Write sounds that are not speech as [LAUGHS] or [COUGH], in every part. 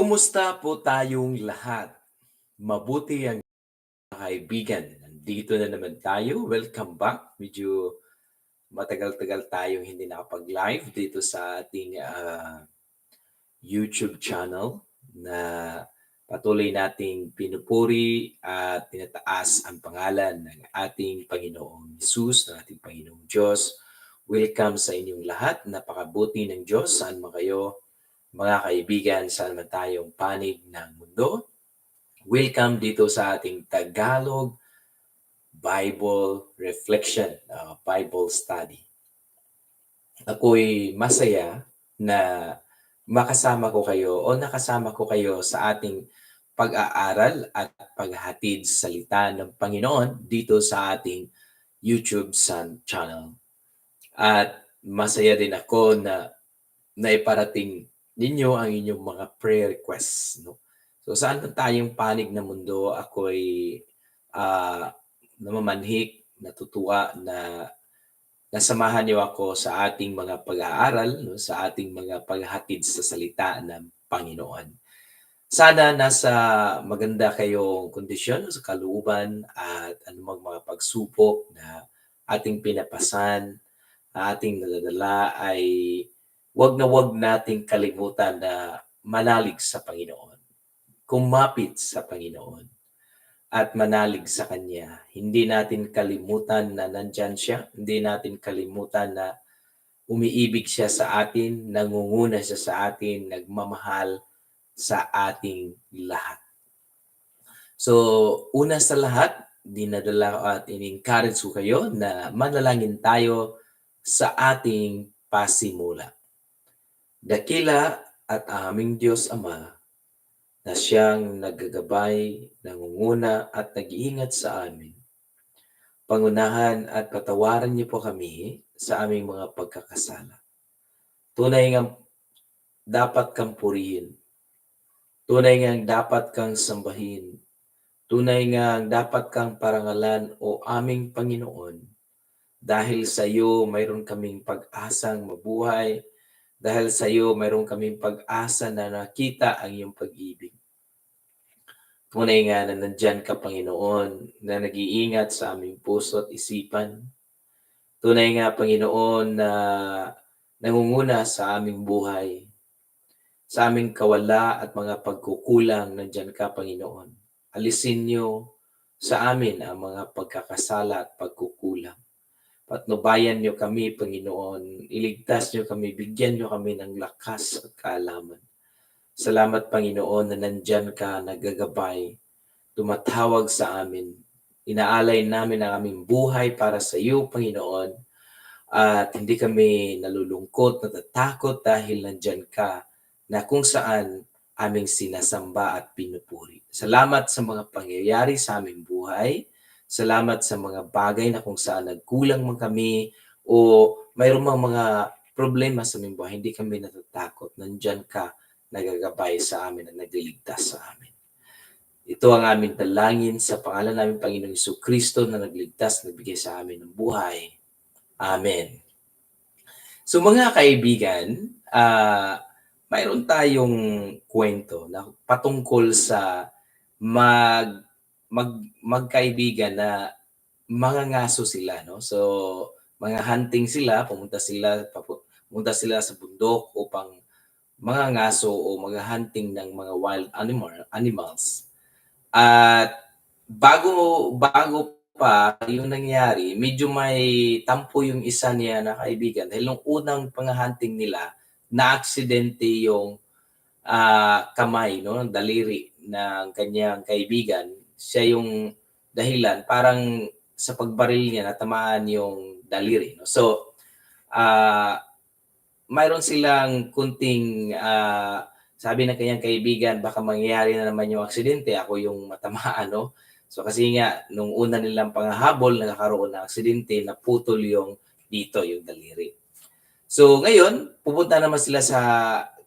Kumusta po tayong lahat? Mabuti ang kaibigan. Nandito na naman tayo. Welcome back. Medyo matagal-tagal tayong hindi nakapag-live dito sa ating ah, YouTube channel na patuloy nating pinupuri at tinataas ang pangalan ng ating Panginoong Jesus, ng ating Panginoong Diyos. Welcome sa inyong lahat. Napakabuti ng Diyos. Saan man kayo mga kaibigan, saan man tayong panig ng mundo. Welcome dito sa ating Tagalog Bible Reflection, uh, Bible Study. Ako'y masaya na makasama ko kayo o nakasama ko kayo sa ating pag-aaral at paghatid sa salita ng Panginoon dito sa ating YouTube Sun channel. At masaya din ako na naiparating ninyo ang inyong mga prayer requests. No? So saan man tayong panig ng mundo, ako'y ah, namamanhik, natutuwa na nasamahan niyo ako sa ating mga pag-aaral, no? sa ating mga paghatid sa salita ng Panginoon. Sana nasa maganda kayong kondisyon sa kalooban at anumang mga pagsubok na ating pinapasan, na ating nadadala ay wag na wag nating kalimutan na manalig sa Panginoon. Kumapit sa Panginoon at manalig sa Kanya. Hindi natin kalimutan na nandyan siya. Hindi natin kalimutan na umiibig siya sa atin, nangunguna siya sa atin, nagmamahal sa ating lahat. So, una sa lahat, dinadala at in-encourage ko kayo na manalangin tayo sa ating pasimula. Dakila at aming Diyos Ama na siyang naggagabay, nangunguna at nag-iingat sa amin. Pangunahan at patawaran niyo po kami sa aming mga pagkakasala. Tunay nga dapat kang purihin. Tunay nga dapat kang sambahin. Tunay nga dapat kang parangalan o aming Panginoon. Dahil sa iyo mayroon kaming pag-asang mabuhay. Dahil sa iyo mayroon kaming pag-asa na nakita ang iyong pag-ibig. Tunay nga na nandyan ka, Panginoon, na nag-iingat sa aming puso at isipan. Tunay nga, Panginoon, na nangunguna sa aming buhay. Sa aming kawala at mga pagkukulang, nandyan ka, Panginoon. Alisin niyo sa amin ang mga pagkakasala at pagkukulang. Patnubayan niyo kami, Panginoon. Iligtas niyo kami, bigyan niyo kami ng lakas at kaalaman. Salamat, Panginoon, na nandyan ka, nagagabay, tumatawag sa amin. Inaalay namin ang aming buhay para sa iyo, Panginoon. At hindi kami nalulungkot, natatakot dahil nandyan ka na kung saan aming sinasamba at pinupuri. Salamat sa mga pangyayari sa aming buhay. Salamat sa mga bagay na kung saan nagkulang man kami o mayroong mga, mga problema sa aming buhay, hindi kami natatakot. Nandyan ka, nagagabay sa amin at nagliligtas sa amin. Ito ang aming dalangin sa pangalan namin Panginoong Iso Kristo na nagligtas, nagbigay sa amin ng buhay. Amen. So mga kaibigan, ah mayroon tayong kwento na patungkol sa mag mag magkaibigan na mga ngaso sila no? So mga hunting sila pumunta sila pumunta sila sa bundok upang mga ngaso o mga hunting ng mga wild animal animals. At bago bago pa yung nangyari medyo may tampo yung isa niya na kaibigan dahil nung unang pang-hunting nila na aksidente yung ah, kamay no? Daliri ng kanyang kaibigan siya yung dahilan. Parang sa pagbaril niya natamaan yung daliri no? So ah mayroon silang kunting ah, sabi ng kanyang kaibigan baka mangyari na naman yung aksidente ako yung matamaan no? So kasi nga nung una nilang panghahabol nagkaroon ng aksidente naputol yung dito yung daliri. So ngayon pupunta naman sila sa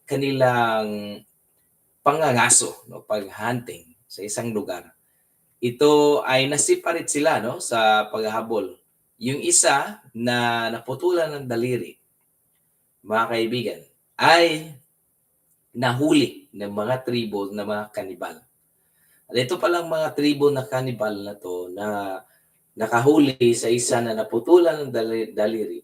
kanilang pangangaso no? Pag-hunting sa isang lugar ito ay nasiparit sila no sa paghahabol. Yung isa na naputulan ng daliri, mga kaibigan, ay nahuli ng mga tribo na mga kanibal. At ito palang mga tribo na kanibal na to na nakahuli sa isa na naputulan ng dali- daliri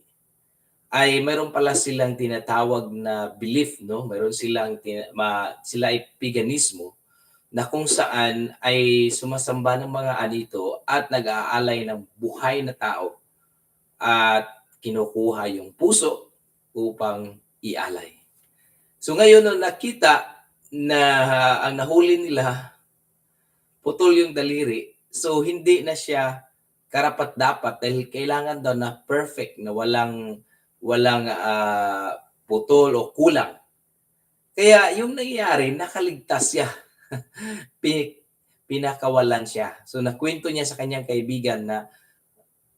ay mayroon pala silang tinatawag na belief no mayroon silang tina- ma, sila ay paganismo na kung saan ay sumasamba ng mga anito at nag-aalay ng buhay na tao at kinukuha yung puso upang ialay. So ngayon nung nakita na ang nahuli nila putol yung daliri, so hindi na siya karapat dapat dahil kailangan daw na perfect na walang walang ah, putol o kulang. Kaya yung nangyayari, nakaligtas siya. [LAUGHS] Pi- Pinakawalan siya. So nakwento niya sa kanyang kaibigan na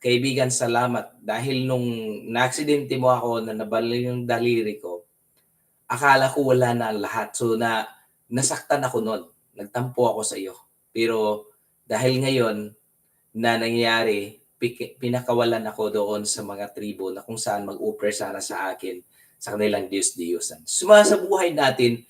kaibigan salamat dahil nung na-aksidente mo ako na nabali yung daliri ko, akala ko wala na lahat. So na nasaktan ako noon. Nagtampo ako sa iyo. Pero dahil ngayon na nangyayari, pinakawalan ako doon sa mga tribo na kung saan mag-offer sana sa akin sa kanilang Diyos-Diyosan. Suma natin,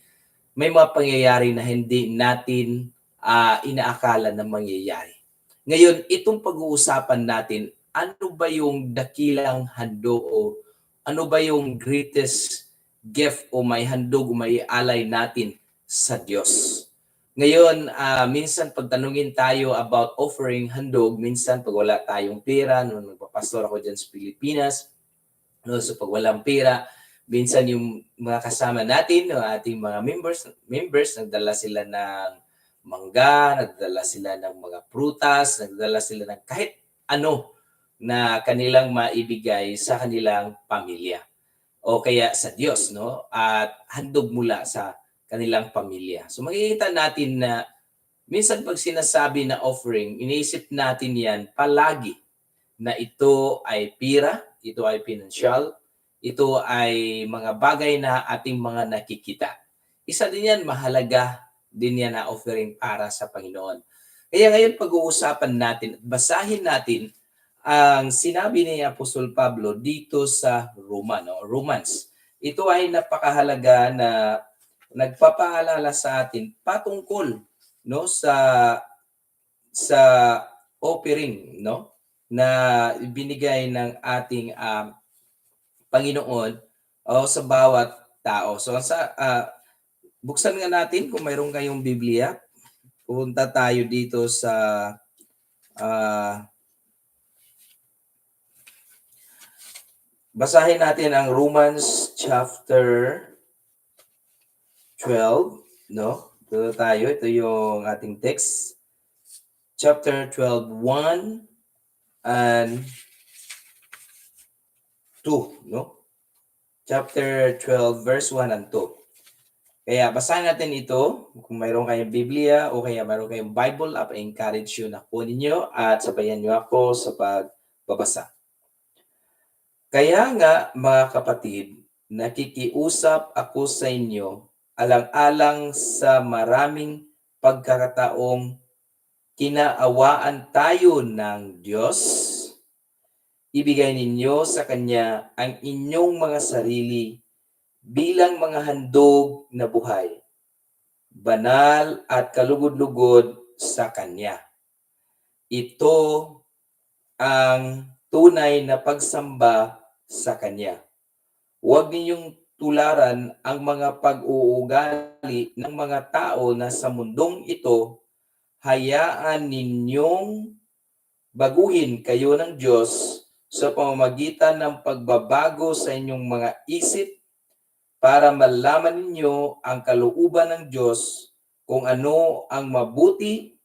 may mga pangyayari na hindi natin ah, inaakala na mangyayari. Ngayon, itong pag-uusapan natin, ano ba yung dakilang hando o ano ba yung greatest gift o may handog o may alay natin sa Diyos? Ngayon, ah, minsan pagtanungin tayo about offering handog, minsan pag wala tayong pera, nung nagpapastor ako dyan sa Pilipinas, no, so pag walang pera, minsan yung mga kasama natin, no, ating mga members, members, nagdala sila ng mangga, nagdala sila ng mga prutas, nagdala sila ng kahit ano na kanilang maibigay sa kanilang pamilya o kaya sa Diyos, no? At handog mula sa kanilang pamilya. So makikita natin na minsan pag sinasabi na offering, iniisip natin yan palagi na ito ay pira, ito ay financial, ito ay mga bagay na ating mga nakikita. Isa din yan, mahalaga din yan na offering para sa Panginoon. Kaya ngayon pag-uusapan natin, basahin natin ang sinabi ni Apostol Pablo dito sa Roma, no? Romans. Ito ay napakahalaga na nagpapaalala sa atin patungkol no sa sa offering no na binigay ng ating um, Panginoon o sa bawat tao. So sa ah, buksan nga natin kung mayroon kayong Biblia. Punta tayo dito sa ah, Basahin natin ang Romans chapter 12, no? Ito tayo, ito yung ating text. Chapter 12, 1 and 2, no? Chapter 12, verse 1 and 2. Kaya basahin natin ito. Kung mayroon kayong Biblia o kaya mayroon kayong Bible app, I encourage you na kunin nyo at sabayan nyo ako sa pagbabasa. Kaya nga, mga kapatid, nakikiusap ako sa inyo alang-alang sa maraming pagkakataong kinaawaan tayo ng Diyos. Ibigay ninyo sa Kanya ang inyong mga sarili bilang mga handog na buhay, banal at kalugod-lugod sa Kanya. Ito ang tunay na pagsamba sa Kanya. Huwag ninyong tularan ang mga pag-uugali ng mga tao na sa mundong ito, hayaan ninyong baguhin kayo ng Diyos sa pamamagitan ng pagbabago sa inyong mga isip para malaman ninyo ang kalooban ng Diyos kung ano ang mabuti,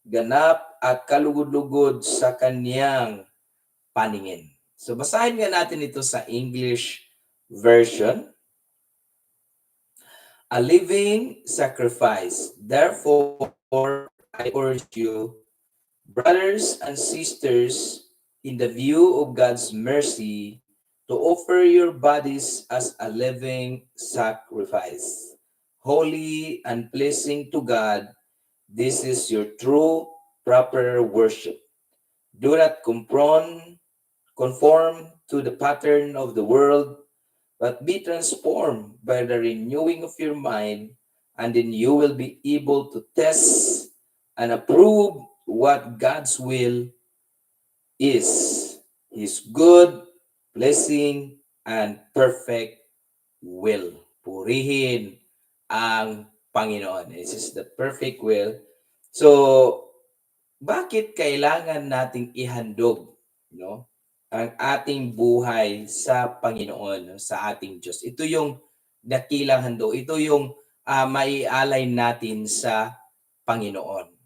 ganap at kalugod-lugod sa Kaniyang paningin. So basahin nga natin ito sa English version. A living sacrifice. Therefore, I urge you, brothers and sisters, in the view of God's mercy, to offer your bodies as a living sacrifice, holy and pleasing to God. This is your true, proper worship. Do not conform, to the pattern of the world, but be transformed by the renewing of your mind, and then you will be able to test and approve what God's will is His good, blessing, and perfect will. Purihin ang Panginoon. This is the perfect will. So, bakit kailangan nating ihandog no ang ating buhay sa Panginoon no? sa ating Diyos ito yung dakilang handog ito yung uh, maialay natin sa Panginoon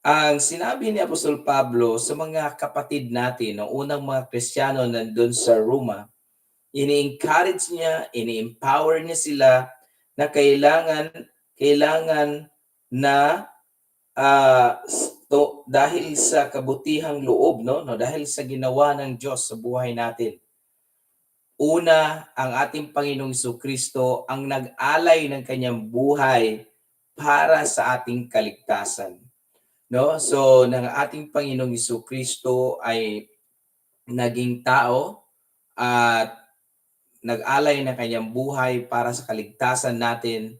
ang sinabi ni Apostol Pablo sa mga kapatid natin no unang mga Kristiyano nandun sa Roma ini-encourage niya ini-empower niya sila na kailangan kailangan na uh, to, dahil sa kabutihang loob, no? no? Dahil sa ginawa ng Diyos sa buhay natin. Una, ang ating Panginoong Kristo ang nag-alay ng kanyang buhay para sa ating kaligtasan. No? So, ng ating Panginoong Kristo ay naging tao at nag-alay ng kanyang buhay para sa kaligtasan natin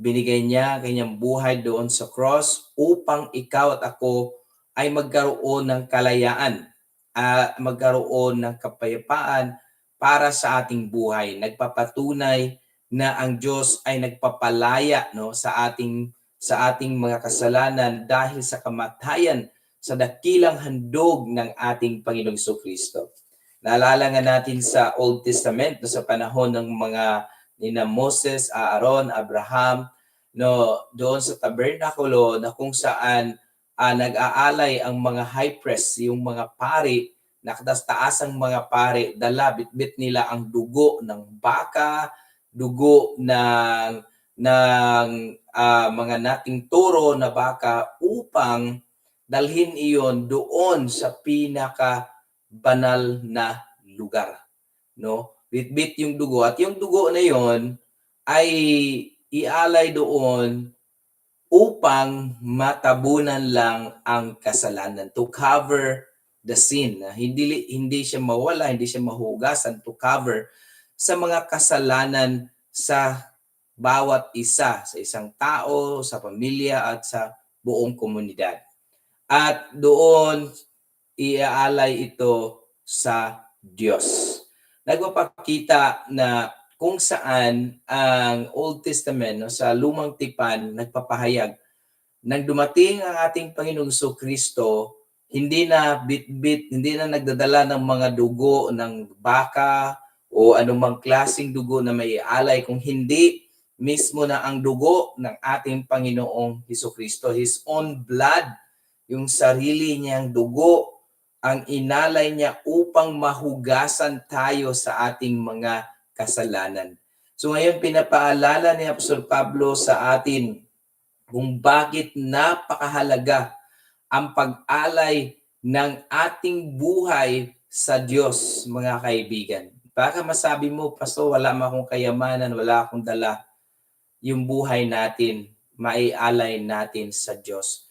binigay niya kanyang buhay doon sa cross upang ikaw at ako ay magkaroon ng kalayaan, uh, magkaroon ng kapayapaan para sa ating buhay. Nagpapatunay na ang Diyos ay nagpapalaya no sa ating sa ating mga kasalanan dahil sa kamatayan sa dakilang handog ng ating Panginoong Kristo. Naalala nga natin sa Old Testament no, sa panahon ng mga ni na Moses, Aaron, Abraham, no, doon sa tabernakulo na kung saan uh, nag-aalay ang mga high priest, yung mga pari, nakatas-taas ang mga pari, dala, bitbit nila ang dugo ng baka, dugo ng ng uh, mga nating toro na baka upang dalhin iyon doon sa pinaka banal na lugar no? Bitbit yung dugo at yung dugo na yon ay ialay doon upang matabunan lang ang kasalanan to cover the sin. Hindi hindi siya mawala hindi siya mahugasan to cover sa mga kasalanan sa bawat isa sa isang tao sa pamilya at sa buong komunidad. At doon iaalay ito sa Diyos. Nagpapakita na kung saan ang Old Testament no, sa lumang tipan nagpapahayag nang dumating ang ating Panginoong So Kristo, hindi na bit-bit, hindi na nagdadala ng mga dugo ng baka o anumang klasing dugo na may alay. Kung hindi mismo na ang dugo ng ating Panginoong Heso Kristo, His own blood, yung sarili niyang dugo ang inalay niya upang mahugasan tayo sa ating mga kasalanan. So ngayon pinapaalala ni Apostol Pablo sa atin kung bakit napakahalaga ang pag-alay ng ating buhay sa Diyos, mga kaibigan. Baka masabi mo, Pastor, wala akong kayamanan, wala akong dala. Yung buhay natin, maialay natin sa Diyos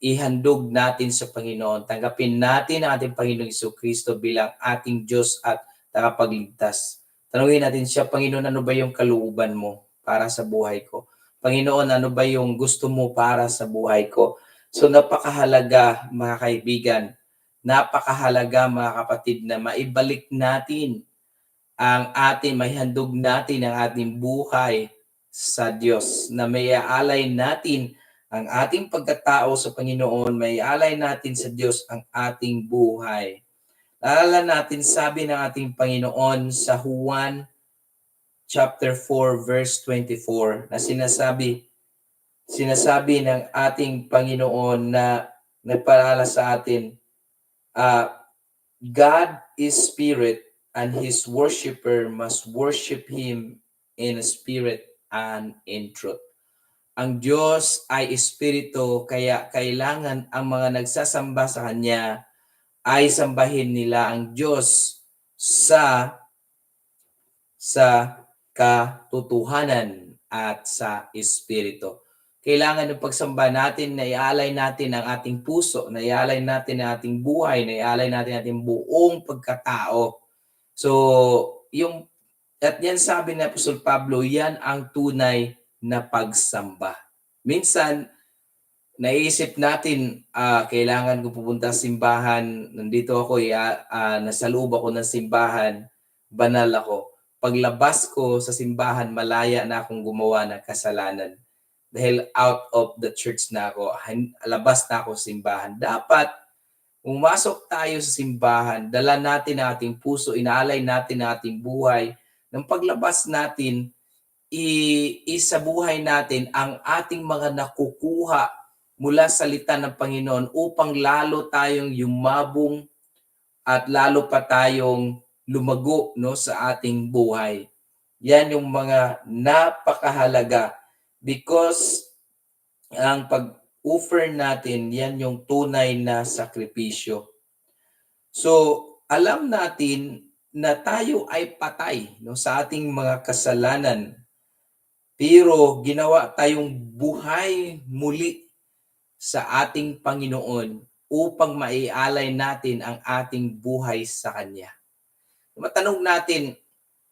ihandog natin sa Panginoon. Tanggapin natin ang ating Panginoong Iso Kristo bilang ating Diyos at tagapagligtas. Tanungin natin siya, Panginoon, ano ba yung kalooban mo para sa buhay ko? Panginoon, ano ba yung gusto mo para sa buhay ko? So napakahalaga mga kaibigan, napakahalaga mga kapatid na maibalik natin ang atin, may handog natin ang ating buhay sa Diyos na may aalay natin ang ating pagkatao sa Panginoon, may alay natin sa Diyos ang ating buhay. Alala natin, sabi ng ating Panginoon sa Juan chapter 4 verse 24 na sinasabi sinasabi ng ating Panginoon na nagpaalala sa atin uh, God is spirit and his worshipper must worship him in spirit and in truth. Ang Diyos ay espiritu kaya kailangan ang mga nagsasamba sa Kanya ay sambahin nila ang Diyos sa sa katotohanan at sa espiritu. Kailangan ng pagsamba natin na ialay natin ang ating puso, na ialay natin ang ating buhay, na ialay natin ang ating buong pagkatao. So, yung At yan sabi ni Apostol Pablo, yan ang tunay na pagsamba. Minsan, naisip natin, ah, kailangan ko pupunta sa simbahan, nandito ako, ya, ah, nasa loob ako ng simbahan, banal ako. Paglabas ko sa simbahan, malaya na akong gumawa ng kasalanan. Dahil out of the church na ako, labas na ako sa simbahan. Dapat, umasok tayo sa simbahan, dala natin ang ating puso, inaalay natin ang ating buhay, ng paglabas natin, i- isa buhay natin ang ating mga nakukuha mula sa salita ng Panginoon upang lalo tayong yumabong at lalo pa tayong lumago no sa ating buhay. Yan yung mga napakahalaga because ang pag-offer natin, yan yung tunay na sakripisyo. So, alam natin na tayo ay patay no sa ating mga kasalanan. Pero ginawa tayong buhay muli sa ating Panginoon upang maialay natin ang ating buhay sa Kanya. Matanong natin,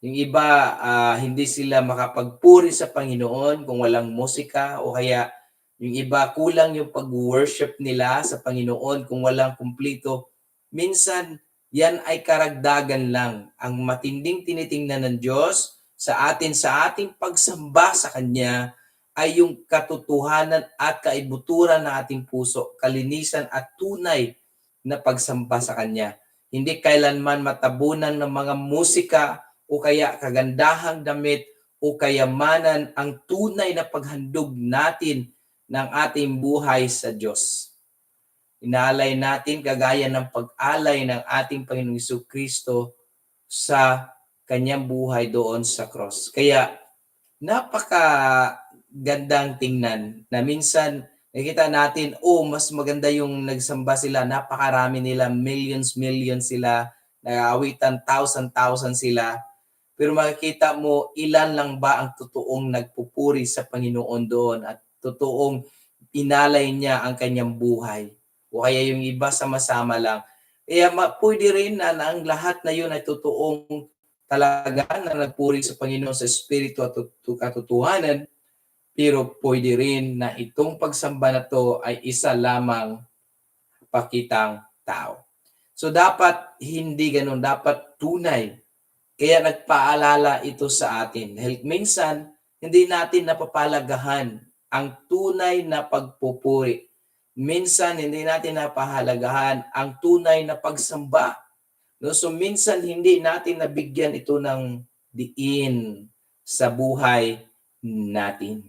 yung iba ah, hindi sila makapagpuri sa Panginoon kung walang musika o kaya yung iba kulang yung pag-worship nila sa Panginoon kung walang kumplito. Minsan, yan ay karagdagan lang. Ang matinding tinitingnan ng Diyos sa atin sa ating pagsamba sa Kanya ay yung katotohanan at kaibuturan ng ating puso, kalinisan at tunay na pagsamba sa Kanya. Hindi kailanman matabunan ng mga musika o kaya kagandahang damit o kayamanan ang tunay na paghandog natin ng ating buhay sa Diyos. Inaalay natin kagaya ng pag-alay ng ating Panginoong Hesus Kristo sa kanyang buhay doon sa cross. Kaya napaka gandang tingnan na minsan nakikita natin, oh, mas maganda yung nagsamba sila, napakarami nila, millions, millions sila, nag-aawitan, thousand, thousand sila. Pero makikita mo, ilan lang ba ang totoong nagpupuri sa Panginoon doon at totoong inalay niya ang kanyang buhay. O kaya yung iba sama-sama lang. Kaya pwede rin na, na ang lahat na yun ay totoong talaga na nagpuri sa Panginoon sa Espiritu at katotohanan. Pero pwede rin na itong pagsamba na to ay isa lamang pakitang tao. So dapat hindi ganun, dapat tunay. Kaya nagpaalala ito sa atin. Dahil minsan, hindi natin napapalagahan ang tunay na pagpupuri. Minsan, hindi natin napahalagahan ang tunay na pagsamba. No? So minsan, hindi natin nabigyan ito ng diin sa buhay natin.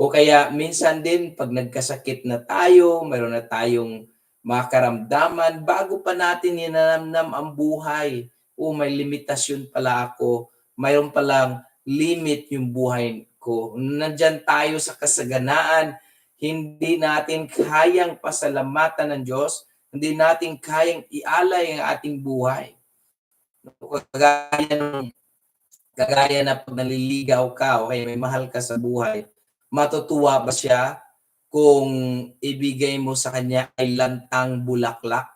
O kaya minsan din, pag nagkasakit na tayo, mayroon na tayong mga karamdaman, bago pa natin ninanamnam ang buhay, o may limitasyon pala ako, mayroon palang limit yung buhay ko. Nandyan tayo sa kasaganaan, hindi natin kayang pasalamatan ng Diyos, hindi natin kayang ialay ang ating buhay. Kagaya, ng, kagaya na pag naliligaw ka o kaya may mahal ka sa buhay, matutuwa ba siya kung ibigay mo sa kanya ay lantang bulaklak?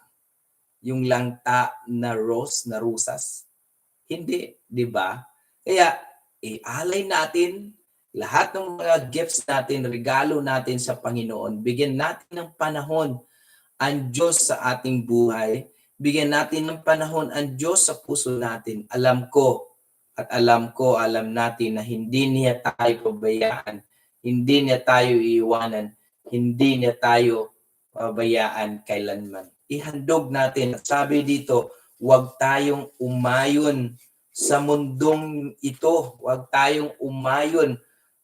Yung langta na rose, na rusas? Hindi, di ba? Kaya, ialay natin lahat ng mga gifts natin, regalo natin sa Panginoon. Bigyan natin ng panahon ang Diyos sa ating buhay. Bigyan natin ng panahon ang Diyos sa puso natin. Alam ko at alam ko, alam natin na hindi niya tayo pabayaan. Hindi niya tayo iiwanan. Hindi niya tayo pabayaan kailanman. Ihandog natin. Sabi dito, huwag tayong umayon sa mundong ito. Huwag tayong umayon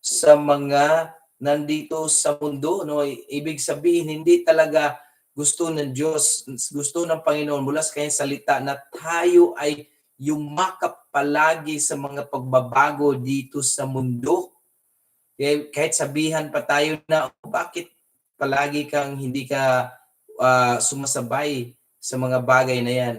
sa mga nandito sa mundo. No? Ibig sabihin, hindi talaga gusto ng Diyos, gusto ng Panginoon mula sa kanyang salita na tayo ay yumakap palagi sa mga pagbabago dito sa mundo. Kaya kahit sabihan pa tayo na "Oh, bakit palagi kang hindi ka ah, sumasabay sa mga bagay na yan.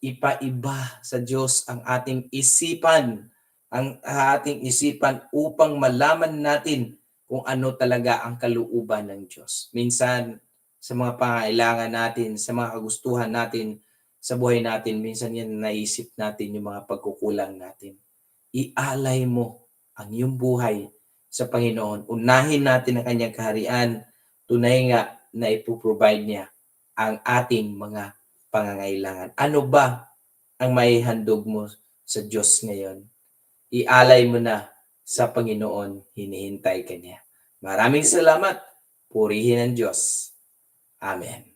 Ipa-iba sa Diyos ang ating isipan, ang ating isipan upang malaman natin kung ano talaga ang kalooban ng Diyos. Minsan, sa mga pangailangan natin, sa mga kagustuhan natin, sa buhay natin, minsan yan naisip natin yung mga pagkukulang natin. Ialay mo ang iyong buhay sa Panginoon. Unahin natin ang kanyang kaharian. Tunay nga na ipoprovide niya ang ating mga pangangailangan. Ano ba ang may handog mo sa Diyos ngayon? ialay mo na sa Panginoon, hinihintay Kanya. Maraming salamat. Purihin ang Diyos. Amen.